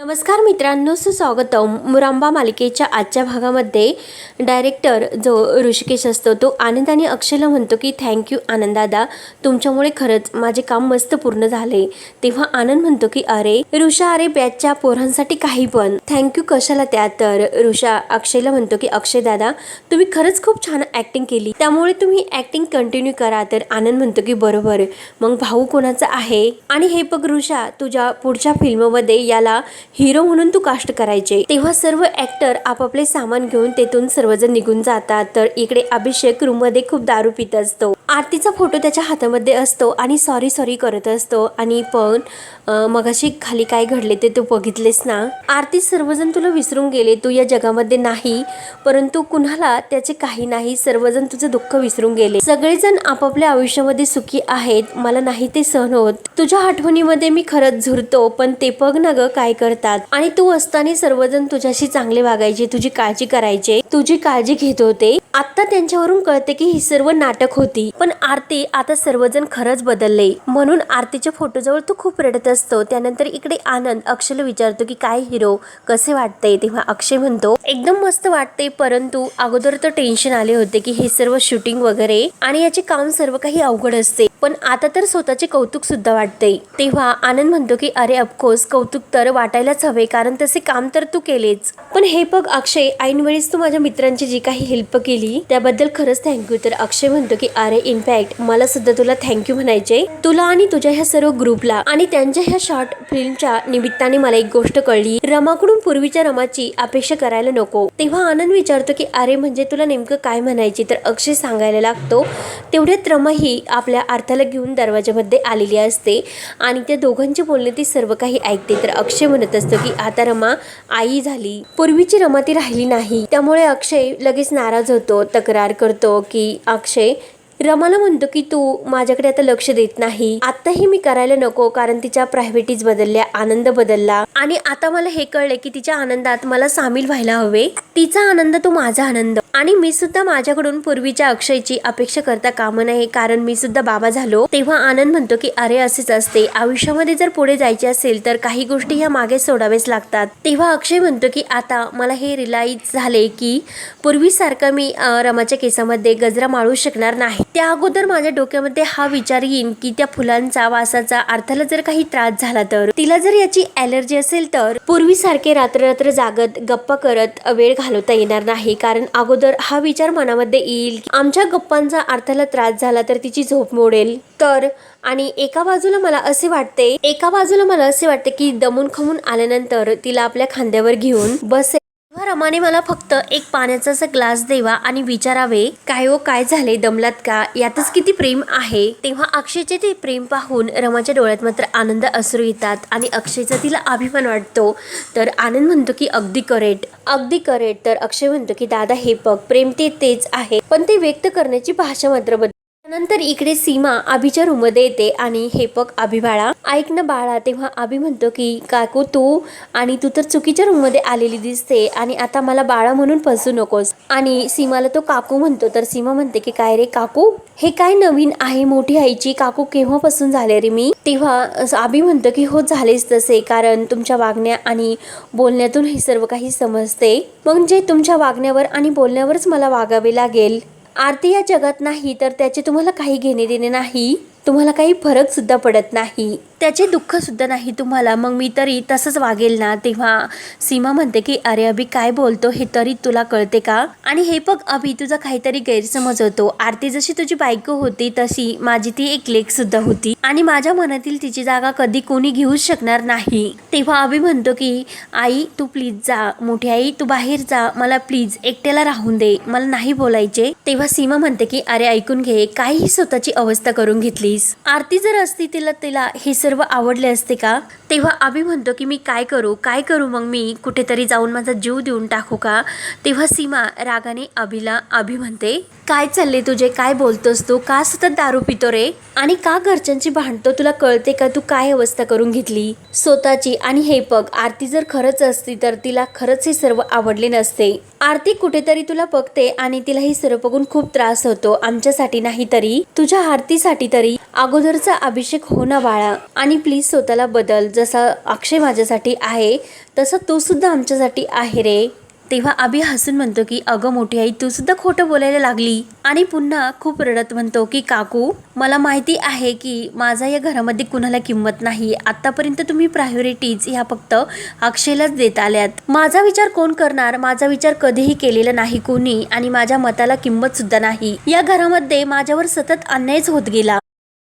नमस्कार मित्रांनो सुस्वागतम. मुरांबा मालिकेच्या आजच्या भागामध्ये डायरेक्टर जो ऋषिकेश असतो तो आनंदाने अक्षयला म्हणतो की थँक्यू आनंदादा. तुमच्यामुळे खरंच माझे काम मस्त पूर्ण झाले. तेव्हा आनंद म्हणतो की अरे ऋषा अरे बॅचच्या पोरांसाठी काही पण. थँक्यू कशाला त्या? तर ऋषा अक्षयला म्हणतो की अक्षय दादा तुम्ही खरंच खूप छान ऍक्टिंग केली. त्यामुळे तुम्ही ऍक्टिंग कंटिन्यू करा. तर आनंद म्हणतो की बरोबर. मग भाऊ कोणाचा आहे? आणि हे बघ ऋषा तुझ्या पुढच्या फिल्ममध्ये याला हिरो म्हणून तू कास्ट करायचे. तेव्हा सर्व ऍक्टर आपापले सामान घेऊन तेथून सर्वजण निघून जातात. तर इकडे अभिषेक रूममध्ये खूप दारू पित असतो. आरतीचा फोटो त्याच्या हातामध्ये असतो आणि सॉरी सॉरी करत असतो. आणि पण मगाशी खाली काय घडले ते तू बघितलेस ना? आरती सर्वजण तुला विसरून गेले. तू या जगामध्ये नाही परंतु कुणाला त्याचे काही नाही सर्वजण तुझं दुःख विसरून गेले. सगळेजण आपापल्या आयुष्यामध्ये सुखी आहेत. मला नाही ते सहन होत. तुझ्या आठवणीमध्ये मी खरंच झुरतो पण ते बघ ना ग काय कर करतात आणि तू असताना सर्वजण तुझ्याशी चांगले वागायचे तुझी काळजी करायचे तुझी काळजी घेत होते. आता त्यांच्यावरून कळते की ही सर्व नाटक होती. पण आरती आता सर्वजण खरंच बदलले. म्हणून आरतीच्या फोटोजवळ तो खूप रडत असतो. त्यानंतर इकडे आनंद अक्षयला विचारतो की काय हिरो कसे वाटते तेव्हा अक्षय म्हणतो एकदम मस्त वाटते परंतु अगोदर तर टेन्शन आले होते की हे सर्व शूटिंग वगैरे आणि याचे काम सर्व काही अवघड असते. पण आता तर स्वतःचे कौतुक सुद्धा वाटते तेव्हा आनंद म्हणतो की अरे अफकोर्स कौतुक तर वाटायलाच हवे कारण तसे काम तर तू केलेच. पण हे बघ अक्षय ऐन वेळेस तू माझ्या मित्रांची जी काही हेल्प केली त्याबद्दल खरंच थँक्यू तर अक्षय म्हणतो की अरे इनफॅक्ट मला सुद्धा तुला थँक्यू म्हणायचे तुला आणि तुझ्या ह्या सर्व ग्रुपला आणि त्यांच्या ह्या शॉर्ट फिल्मच्या निमित्ताने मला एक गोष्ट कळली. रमाकडून पूर्वीच्या रमाची अपेक्षा करायला नको. तेव्हा आनंद विचारतो की अरे म्हणजे तुला नेमकं काय म्हणायचे? तर अक्षय सांगायला लागतो तेवढ्यात रमा ही आपल्या अर्थाला घेऊन दरवाजामध्ये आलेली असते आणि त्या दोघांचे बोलणे ती सर्व काही ऐकते. तर अक्षय म्हणत असतो की आता रमा आई झाली. पूर्वीची रमा ती राहिली नाही. त्यामुळे अक्षय लगेच नाराज होतो तक्रार करतो की अक्षय रमाला म्हणतो की तू माझ्याकडे आता लक्ष देत नाही. आताही मी करायला नको कारण तिच्या प्रायव्हेटीज बदलल्या आनंद बदलला. आणि आता मला हे कळले की तिच्या आनंदात मला सामील व्हायला हवे. तिचा आनंद तो माझा आनंद. आणि मी सुद्धा माझ्याकडून पूर्वीच्या अक्षयची अपेक्षा करता कामं नये कारण मी सुद्धा बाबा झालो. तेव्हा आनंद म्हणतो की अरे असेच असते. आयुष्यामध्ये जर पुढे जायचे असेल तर काही गोष्टी ह्या मागे सोडावेच लागतात. तेव्हा अक्षय म्हणतो की आता मला हे रिलाईज झाले की पूर्वीसारखं मी रमाच्या केसामध्ये गजरा माळू शकणार नाही. त्या अगोदर माझ्या डोक्यामध्ये हा विचार येईन की त्या फुलांचा वासाचा अर्थाला जर काही त्रास झाला तर? तिला जर याची ॲलर्जी असेल तर? पूर्वीसारखे रात्ररात्र जागत गप्पा करत वेळ घालवता येणार नाही. कारण अगोदर हा विचार मनामध्ये येईल आमच्या गप्पांचा अर्थाला त्रास झाला तर तिची झोप मोडेल. तर? आणि एका बाजूला मला असे वाटते एका बाजूला मला असे वाटते की दमून खमून आल्यानंतर तिला आपल्या खांद्यावर घेऊन बसेल तेव्हा रमाने मला फक्त एक पाण्याचा असा ग्लास देवा आणि विचारावे काय हो काय झाले दमलात का? यातच किती प्रेम आहे? तेव्हा अक्षयचे ते प्रेम पाहून रमाच्या डोळ्यात मात्र आनंद असू येतात आणि अक्षयचा तिला अभिमान वाटतो. तर आनंद म्हणतो की अगदी करेट अगदी करेट. तर अक्षय म्हणतो की दादा हे बघ प्रेम ते तेच आहे. पण ते व्यक्त करण्याची भाषा मात्र बदल नंतर इकडे सीमा अभिच्या रूममध्ये येते आणि हे बघ आभी बाळा ऐक ना बाळा तेव्हा आभी म्हणतो की काकू तू आणि तू तर चुकीच्या रूममध्ये आलेली दिसते आणि आता मला बाळा म्हणून फसू नकोस. आणि सीमाला तो काकू म्हणतो तर सीमा म्हणते की काय रे काकू? हे काय नवीन आहे मोठी आईची? काकू केव्हापासून झाले रे मी? तेव्हा आभी म्हणतो की हो झालेच तसे कारण तुमच्या वागण्या आणि बोलण्यातून हे सर्व काही समजते. म्हणजे तुमच्या वागण्यावर आणि बोलण्यावरच मला वागावे लागेल. आरती या जगात नाही तर त्याचे तुम्हाला काही घेणे देणे नाही? तुम्हाला काही फरक सुद्धा पडत नाही. त्याचे दुःख सुद्धा नाही तुम्हाला. मग मी तरी तसंच वागेल ना? तेव्हा सीमा म्हणते की अरे अभि काय बोलतो? हे तरी तुला कळते का? आणि हे बघ अभि तुझा काहीतरी गैरसमज होतो. आरती जशी तुझी बायको होती तशी माझी ती एक लेख सुद्धा होती. आणि माझ्या मनातील तिची जागा कधी कोणी घेऊच शकणार नाही. तेव्हा अभि म्हणतो की आई तू प्लीज जा. मोठी आई तू बाहेर जा. मला प्लीज एकट्याला राहून दे. मला नाही बोलायचे. तेव्हा सीमा म्हणते की अरे ऐकून घे. काहीही स्वतःची अवस्था करून घेतली घेतलीस आरती जर असती तिला तिला हे सर्व आवडले असते का? तेव्हा अभि म्हणतो की मी काय करू? काय करू मग मी? कुठेतरी जाऊन माझा जीव देऊन टाकू का? तेव्हा सीमा रागाने अभिला अभि म्हणते काय चालले तुझे? काय बोलतोस तू? का सतत दारू पितो रे? आणि का घरच्यांची भांडतो? तुला कळते का तू काय अवस्था करून घेतली? स्वतःची. आणि हे बघ आरती जर खरंच असती तर तिला खरंच हे सर्व आवडले नसते. आरती कुठेतरी तुला बघते आणि तिला हे सर्व बघून खूप त्रास होतो. आमच्यासाठी नाही तरी तुझ्या आरतीसाठी तरी. अगोदरचा अभिषेक हो ना बाळा. आणि प्लीज स्वतःला बदल. जसा अक्षय माझ्यासाठी आहे तसा तो सुद्धा आमच्यासाठी आहे रे. तेव्हा अभि हसून म्हणतो की अगं मोठी आई तू सुद्धा खोटं बोलायला लागली. आणि पुन्हा खूप रडत म्हणतो की काकू मला माहिती आहे की माझा या घरामध्ये कुणाला किंमत नाही. आतापर्यंत तुम्ही प्रायोरिटीज ह्या फक्त अक्षयलाच देत आल्यात. माझा विचार कोण करणार? माझा विचार कधीही केलेला नाही कोणी. आणि माझ्या मताला किंमत सुद्धा नाही. या घरामध्ये माझ्यावर सतत अन्यायच होत गेला.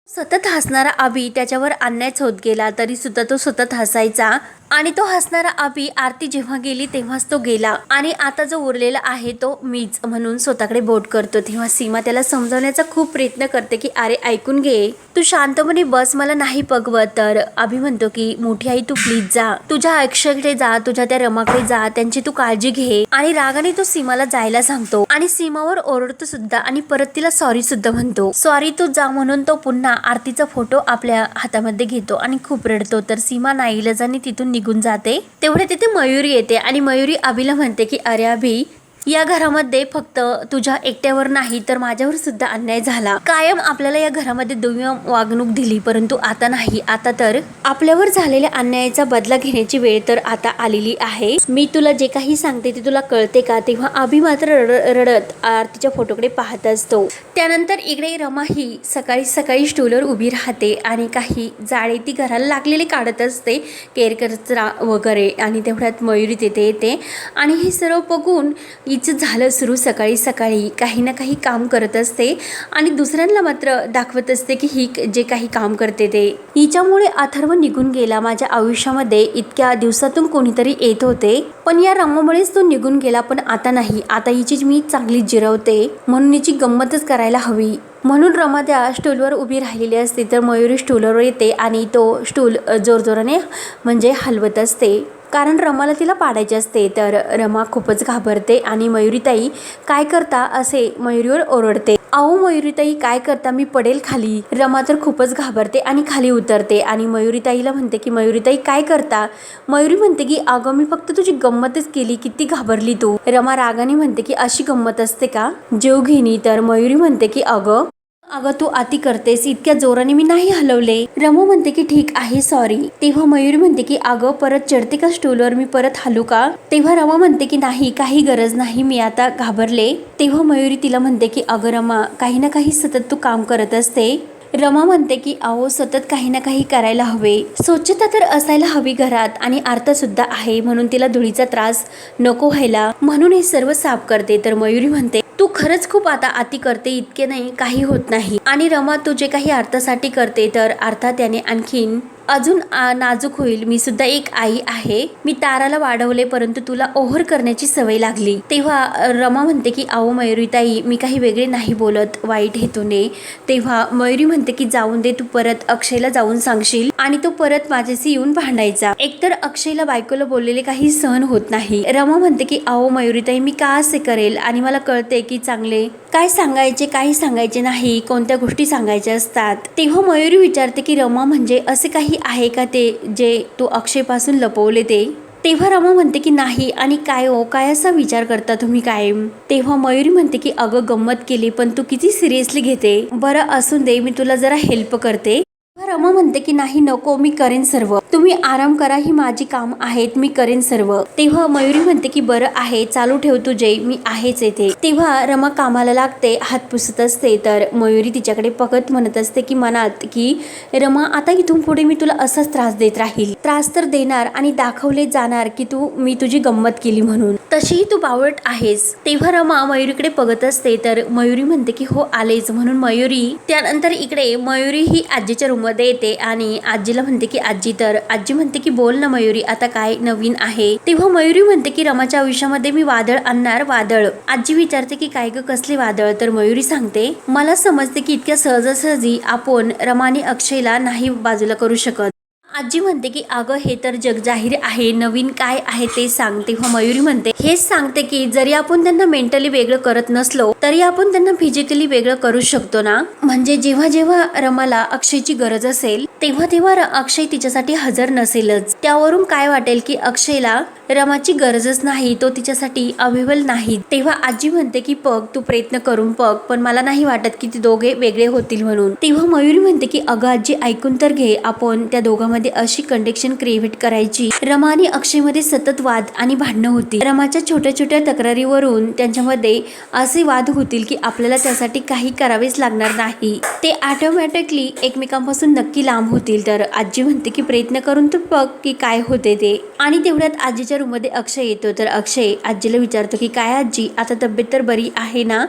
सतत हसणारा अभि त्याच्यावर अन्यायच होत गेला तरी सुद्धा तो सतत हसायचा. आणि तो हसणारा अभि आरती जेव्हा गेली तेव्हाच तो गेला. आणि आता जो उरलेला आहे तो मीच म्हणून स्वतःकडे बोट करतो. तेव्हा सीमा त्याला समजवण्याचा खूप प्रयत्न करते की अरे ऐकून घे. तू शांतपणे बस मला नाही पगवत. तर अभि म्हणतो की मोठी आई तू प्लीज जा. तुझ्या अक्षयकडे जा तुझ्या त्या रमाकडे जा. त्यांची तू काळजी घे. आणि रागाने तो सीमाला जायला सांगतो. आणि सीमावर ओरडतो सुद्धा आणि परत तिला सॉरी सुद्धा म्हणतो. सॉरी तू जा म्हणून तो पुन्हा आरतीचा फोटो आपल्या हातामध्ये घेतो आणि खूप रडतो. तर सीमा नाईलाजाने तिथून निघून जाते. तेवढे तिथे मयुरी येते आणि मयुरी अभिला म्हणते की अरे अभि या घरामध्ये फक्त तुझ्या एकट्यावर नाही तर माझ्यावर सुद्धा अन्याय झाला. कायम आपल्याला या घरामध्ये दुय्यम वागणूक दिली परंतु आता नाही. आता तर आपल्यावर झालेल्या अन्यायाचा बदला घेण्याची वेळ तर आता आलेली आहे. मी तुला जे काही सांगते ते तुला कळते का? तेव्हा अभि मात्र रड- रडत आरतीच्या फोटोकडे पाहत असतो. त्यानंतर इकडे रमा ही सकाळी सकाळी स्टूलवर उभी राहते आणि काही जाळे ती घराला लागलेले काढत असते केरकचरा वगैरे आणि तेवढ्यात मयुरी तिथे येते. आणि हे सर्व बघून हिचं झालं सुरू. सकाळी सकाळी काही ना काही काम करत असते आणि दुसऱ्यांना मात्र दाखवत असते की ही जे काही काम करते ते. हिच्यामुळे अथर्व निघून गेला माझ्या आयुष्यामध्ये. इतक्या दिवसातून कोणीतरी येत होते. पण या रमामुळेच तो निघून गेला. पण आता नाही. आता हिची मी चांगली जिरवते. म्हणून हिची गंमतच करायला हवी. म्हणून रमा त्या स्टूलवर उभी राहिलेली असते. तर मयुरी स्टूलवर येते आणि तो स्टूल जोरजोराने म्हणजे हलवत असते. कारण रमाला तिला पाडायचे असते तर रमा खूपच घाबरते आणि मयुरीताई काय करता असे मयुरीवर ओरडते. अहो मयुरीताई काय करता? मी पडेल खाली. रमा तर खूपच घाबरते आणि खाली उतरते आणि मयुरीताईला म्हणते की मयुरीताई काय करता? मयुरी म्हणते की अगं मी फक्त तुझी गंमतच केली किती घाबरली तू. रमा रागाने म्हणते की अशी गंमत असते का? जीव घेणी. तर मयुरी म्हणते की अगं अगं तू अति करतेस इतक्या जोराने मी नाही हलवले. रमू म्हणते की ठीक आहे सॉरी तेव्हा मयुरी म्हणते की अगं परत चढते का स्टूलवर मी परत हलू का? तेव्हा रमा म्हणते की नाही काही गरज नाही मी आता घाबरले. तेव्हा मयुरी तिला म्हणते की अगं रमा काही ना काही सतत तू काम करत असते. रमा म्हणते की अहो सतत काही ना काही करायला हवे. स्वच्छता तर असायला हवी घरात आणि आर्ता सुद्धा आहे म्हणून तिला धुळीचा त्रास नको व्हायला. म्हणून हे सर्व साफ करते. तर मयुरी म्हणते तू खरंच खूप आता अति करते इतके नाही काही होत नाही. आणि रमा तू जे काही अर्थासाठी करते तर अर्थात त्याने आणखीन अजून आ, नाजूक होईल. मी सुद्धा एक आई आहे. मी ताराला वाढवले परंतु तुला ओव्हर करण्याची सवय लागली. तेव्हा रमा म्हणते की आओ मयुरीताई मी काही वेगळे नाही बोलत वाईट हेतूने. तेव्हा मयुरी म्हणते की जाऊन दे तू परत अक्षयला जाऊन सांगशील आणि तो परत माझ्याशी येऊन भांडायचा. एकतर अक्षयला बायकोला बोललेले काही सहन होत नाही. रमा म्हणते की आओ मयुरीताई मी का असे करेल? आणि मला कळते की चांगले काय सांगायचे काही सांगायचे नाही कोणत्या गोष्टी सांगायच्या असतात? तेव्हा मयुरी विचारते की रमा म्हणजे असे काही आहे का ते जे तू अक्षयपासून लपवले ते? तेव्हा रमा म्हणते की नाही. आणि काय ओ काय असा विचार करता तुम्ही कायम? तेव्हा मयुरी म्हणते की अगं गंमत केली पण तू किती सिरियसली घेते? बरं असून दे मी तुला जरा हेल्प करते. रमा म्हणते की नाही नको मी करेन सर्व. तुम्ही आराम करा ही माझी काम आहेत मी करेन सर्व. तेव्हा मयुरी म्हणते की बरं आहे चालू ठेव तुझे मी आहेच येते तेव्हा रमा कामाला लागते हात पुसत असते तर मयुरी तिच्याकडे बघत म्हणत असते की मनात की रमा आता इथून पुढे मी तुला असाच त्रास देत राहील. त्रास तर देणार आणि दाखवले जाणार की तू मी तुझी गंमत केली म्हणून. तशीही तू बावळट आहेस. तेव्हा रमा मयुरीकडे बघत असते तर मयुरी म्हणते की हो आलेच. म्हणून मयुरी त्यानंतर इकडे मयुरी ही आजीच्या रूममध्ये येते आणि आजीला म्हणते की आजी तर आजी म्हणते की बोल ना मयुरी आता काय नवीन आहे? तेव्हा मयुरी म्हणते की रमाच्या आयुष्यामध्ये मी वादळ आणणार वादळ. आजी विचारते की काय ग कसले वादळ? तर मयुरी सांगते मला समजते की इतक्या सहजासहजी आपण रमाने अक्षयला नाही बाजूला करू शकत. आजी म्हणते की अगं हे तर जगजाहीर आहे नवीन काय आहे ते सांग तेव्हा हो, मयुरी म्हणते हेच सांगते की जरी आपण त्यांना मेंटली वेगळं करत नसलो तरी आपण त्यांना फिजिकली वेगळं करू शकतो ना? म्हणजे जेव्हा जेव्हा रमाला अक्षयची गरज असेल तेव्हा तेव्हा अक्षय तिच्यासाठी हजर नसेलच. त्यावरून काय वाटेल की अक्षयला रमाची गरजच नाही तो तिच्यासाठी अवेलेबल नाही. तेव्हा आजी म्हणते की पग तू प्रयत्न करून पग पण मला नाही वाटत की ते दोघे वेगळे होतील म्हणून. तेव्हा मयुरी म्हणते की अगं आजी ऐकून तर घे आपण त्या दोघांमध्ये अशी कंडिक्शन क्रिएट करायची. रमा आणि अक्षयमध्ये सतत वाद आणि भांडणं होती. रमाच्या छोट्या छोट्या तक्रारीवरून त्यांच्यामध्ये असे वाद होतील की आपल्याला त्यासाठी काही करावेच लागणार नाही. ते ऑटोमॅटिकली एकमेकांपासून नक्की लांब होतील. तर आजी म्हणते की प्रयत्न करून तू पग की काय होते ते. आणि तेवढ्यात आजीच्या रूममध्ये अक्षय येतो. तर अक्षय आजीला विचारतो की काय आजी? आता तब्येत तर बरी आहे ना?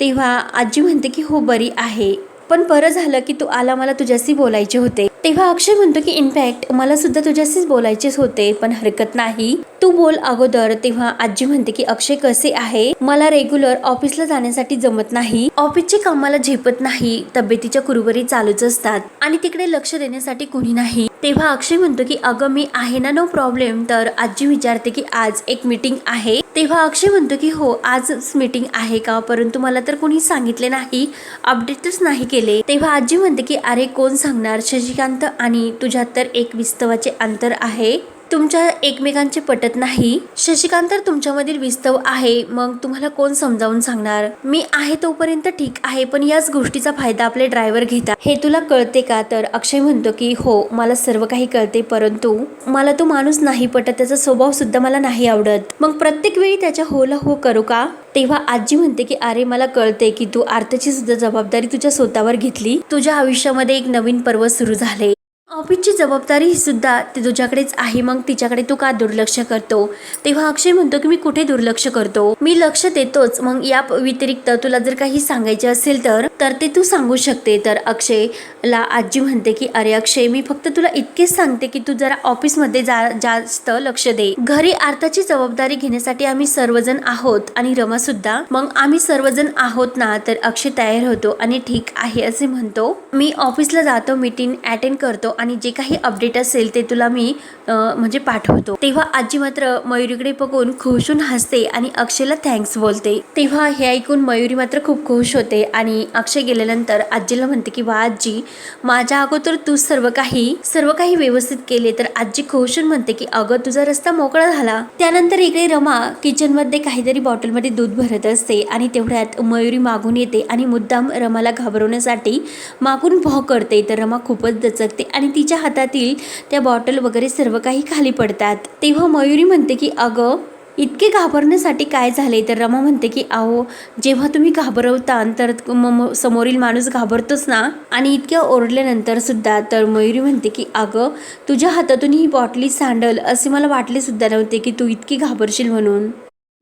तेव्हा आजी म्हणते की हो बरी आहे. पण बरं झालं की तू आला मला तुझ्याशी बोलायचे होते. तेव्हा अक्षय म्हणतो की इनफॅक्ट मला सुद्धा तुझ्याशीच बोलायचेच होते पण हरकत नाही. तू बोल अगोदर तेव्हा आजी म्हणते की अक्षय कसे आहे? मला रेग्युलर ऑफिसला जाण्यासाठी जमत नाही. ऑफिसचे कामाला झेपत नाही. तब्येतीच्या कुरबरी चालूच असतात. आणि तिकडे लक्ष देण्यासाठी कुणी नाही. तेव्हा अक्षय म्हणतो की अगं मी आहे ना नो प्रॉब्लेम तर आजी विचारते की आज एक मीटिंग आहे? तेव्हा अक्षय म्हणतो की हो आजच मीटिंग आहे का? परंतु मला तर कोणी सांगितले नाही. अपडेटच नाही केले. तेव्हा आजी म्हणते की अरे कोण सांगणार? शशिकांत आणि तुझ्यात तर एक विस्तवाचे अंतर आहे. तुमच्या एकमेकांचे पटत नाही? शशिकांत तर तुमच्यामधील विस्तव आहे. मग तुम्हाला कोण समजावून सांगणार? मी आहे तोपर्यंत ठीक आहे पण याच गोष्टीचा फायदा आपले ड्रायव्हर घेतात. हे तुला कळते का? तर अक्षय म्हणतो की हो मला सर्व काही कळते परंतु मला तो माणूस नाही पटत त्याचा स्वभाव सुद्धा मला नाही आवडत. मग प्रत्येक वेळी त्याच्या होला हो करू का? तेव्हा आजी म्हणते की अरे मला कळते की तू आर्तची सुद्धा जबाबदारी तुझ्या स्वतःवर घेतली. तुझ्या आयुष्यामध्ये एक नवीन पर्व सुरू झाले. ऑफिसची जबाबदारी ही सुद्धा ती तुझ्याकडेच आहे. मग तिच्याकडे तू का दुर्लक्ष करतो? तेव्हा अक्षय म्हणतो की मी कुठे दुर्लक्ष करतो? मी लक्ष देतोच. मग या व्यतिरिक्त तुला जर काही सांगायचे असेल तर तर ते तू सांगू शकते. तर अक्षयला आजी म्हणते की अरे अक्षय मी फक्त तुला इतकेच सांगते की तू जरा ऑफिसमध्ये जा जास्त लक्ष दे. घरी अर्थाची जबाबदारी घेण्यासाठी आम्ही सर्वजण आहोत आणि रमा सुद्धा. मग आम्ही सर्वजण आहोत ना तर अक्षय तयार होतो आणि ठीक आहे असे म्हणतो. मी ऑफिसला जातो मीटिंग अटेंड करतो आणि जे काही अपडेट असेल ते तुला मी म्हणजे पाठवतो. तेव्हा आजी मात्र मयुरीकडे बघून खुशून हसते आणि अक्षयला थँक्स बोलते. तेव्हा हे ऐकून मयुरी मात्र खूप खुश होते आणि अक्षय गेल्यानंतर आजीला म्हणते की वा आजी माझ्या अगोदर तू सर्व काही सर्व काही व्यवस्थित केले तर आजी खुशून म्हणते की अगं तुझा रस्ता मोकळा झाला. त्यानंतर इकडे रमा किचनमध्ये काहीतरी बॉटलमध्ये दूध भरत असते आणि तेवढ्यात मयुरी मागून येते आणि मुद्दाम रमाला घाबरवण्यासाठी मागून भॉ करते. तर रमा खूपच दचकते आणि तिच्या हातातील त्या बॉटल वगैरे सर्व काही खाली पडतात. तेव्हा मयुरी म्हणते की अगं इतके घाबरण्यासाठी काय झाले तर रमा म्हणते की अहो जेव्हा तुम्ही घाबरवता तर म- समोरील माणूस घाबरतोच ना? आणि इतक्या ओरडल्यानंतर सुद्धा तर मयुरी म्हणते की अगं तुझ्या हातातून ही बॉटली सांडल असे मला वाटले सुद्धा नव्हते की तू इतकी घाबरशील म्हणून.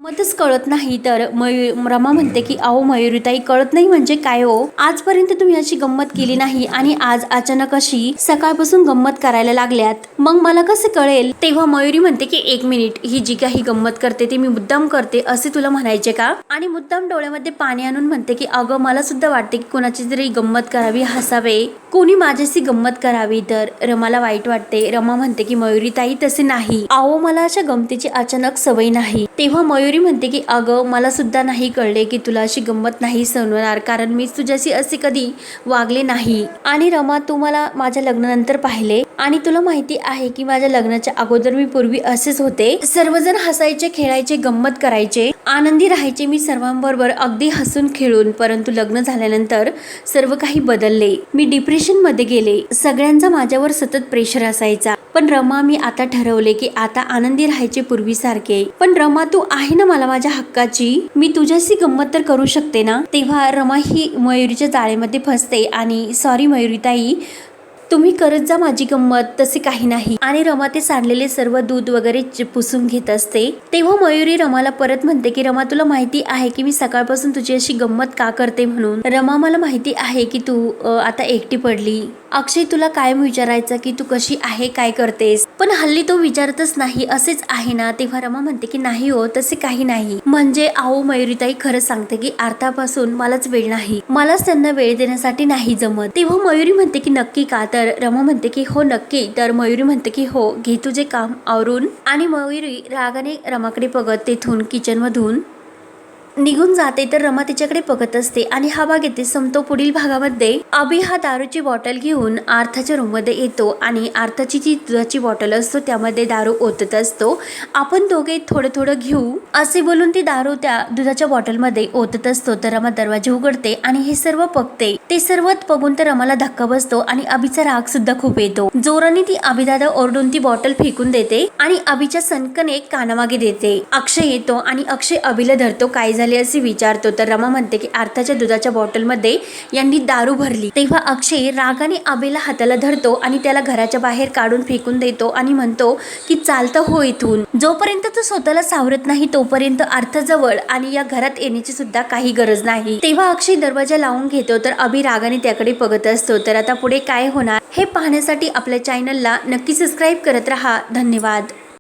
मतच कळत नाही. तर मयू रमा म्हणते की अहो मयुरीताई कळत नाही म्हणजे काय हो? आजपर्यंत तुम्ही अशी गंमत केली नाही आणि आज अचानक अशी सकाळपासून गंमत करायला लागल्यात. मग मला कसं कळेल? तेव्हा मयुरी म्हणते की एक मिनिट ही जी काही गंमत करते ती मी मुद्दाम करते असे तुला म्हणायचे का? आणि मुद्दाम डोळ्यामध्ये पाणी आणून म्हणते की अगं मला सुद्धा वाटते की कोणाची तरी गंमत करावी हसावे कोणी माझ्याशी गंमत करावी तर रमाला वाईट वाटते. रमा म्हणते की मयुरीताई तसे नाही. अहो मला अशा गमतीची अचानक सवय नाही. तेव्हा मयुरी म्हणते की अगं मला सुद्धा नाही कळले की तुला अशी गंमत नाही सणवणार कारण मी तुझ्याशी असे कधी वागले नाही. आणि रमा तू मला माझ्या लग्नानंतर पाहिले आणि तुला माहिती आहे की माझ्या लग्नाच्या अगोदर मी पूर्वी असेच होते. सर्वजण हसायचे खेळायचे गंमत करायचे. आनंदी राहायचे मी सर्वांबरोबर अगदी हसून खेळून परंतु लग्न झाल्यानंतर सर्व काही बदलले. मी डिप्रेशनमध्ये गेले. सगळ्यांचा माझ्यावर सतत प्रेशर असायचा. पण रमा मी आता ठरवले की आता आनंदी राहायचे पूर्वीसारखे. पण रमा तू आहे ना मला माझ्या हक्काची? मी तुझ्याशी गंमत तर करू शकते ना? तेव्हा रमा ही मयुरीच्या जाळेमध्ये फसते आणि सॉरी मयुरीताई तुम्ही करत जा माझी गंमत तसे काही नाही. आणि रमा ते सांडलेले सर्व दूध वगैरे पुसून घेत असते. तेव्हा मयुरी रमाला परत म्हणते की रमा तुला माहिती आहे की मी सकाळपासून तुझी अशी गंमत का करते म्हणून? रमा मला माहिती आहे की तू आता एकटी पडली. अक्षय तुला कायम विचारायचं की तू कशी आहे काय करतेस? पण हल्ली तो विचारतच नाही असेच आहे ना? तेव्हा रमा म्हणते की नाही हो तसे काही नाही. म्हणजे आओ मयुरीताई खरं सांगते की आर्थापासून मलाच वेळ नाही. मलाच त्यांना वेळ देण्यासाठी नाही जमत. तेव्हा मयुरी म्हणते की नक्की का? तर तर रमो म्हणते की हो नक्की. तर मयुरी म्हणते की हो घे तुझे काम आवरून. आणि मयुरी रागाने रमाकडे बघत तेथून किचनमधून निघून जाते तर रमा तिच्याकडे बघत असते आणि हा भाग येते संपतो. पुढील भागामध्ये अभि हा दारूची बॉटल घेऊन आर्थाच्या रूममध्ये येतो आणि आर्थाची जी दुधाची बॉटल असतो त्यामध्ये दारू ओतत असतो. आपण दोघे थोडं थोडं घेऊ. असे बोलून ती दारू त्या दुधाच्या बॉटलमध्ये ओतत असतो. तर रमा दरवाजे उघडते आणि हे सर्व बघते. ते सर्व बघून तर रमाला धक्का बसतो आणि अभिचा राग सुद्धा खूप येतो. जोराने ती अभिदादा ओरडून ती बॉटल फेकून देते आणि अभिच्या सनकने कानामागे देते. अक्षय येतो आणि अक्षय अभिला धरतो. काय झाले असे विचारतो. तर रमा म्हणते की अर्थाच्या दुधाच्या बॉटलमध्ये यांनी दारू भरली. तेव्हा अक्षय रागाने आबेला हाताला धरतो आणि त्याला घराच्या बाहेर काढून फेकून देतो आणि म्हणतो की चालतं हो इथून. जोपर्यंत तो स्वतःला सावरत नाही तोपर्यंत अर्थजवळ आणि या घरात येण्याची सुद्धा काही गरज नाही. तेव्हा अक्षय दरवाजा लावून घेतो तर अभि रागाने त्याकडे बघत असतो. तर आता पुढे काय होणार हे पाहण्यासाठी आपल्या चॅनलला नक्की सबस्क्राईब करत राहा. धन्यवाद.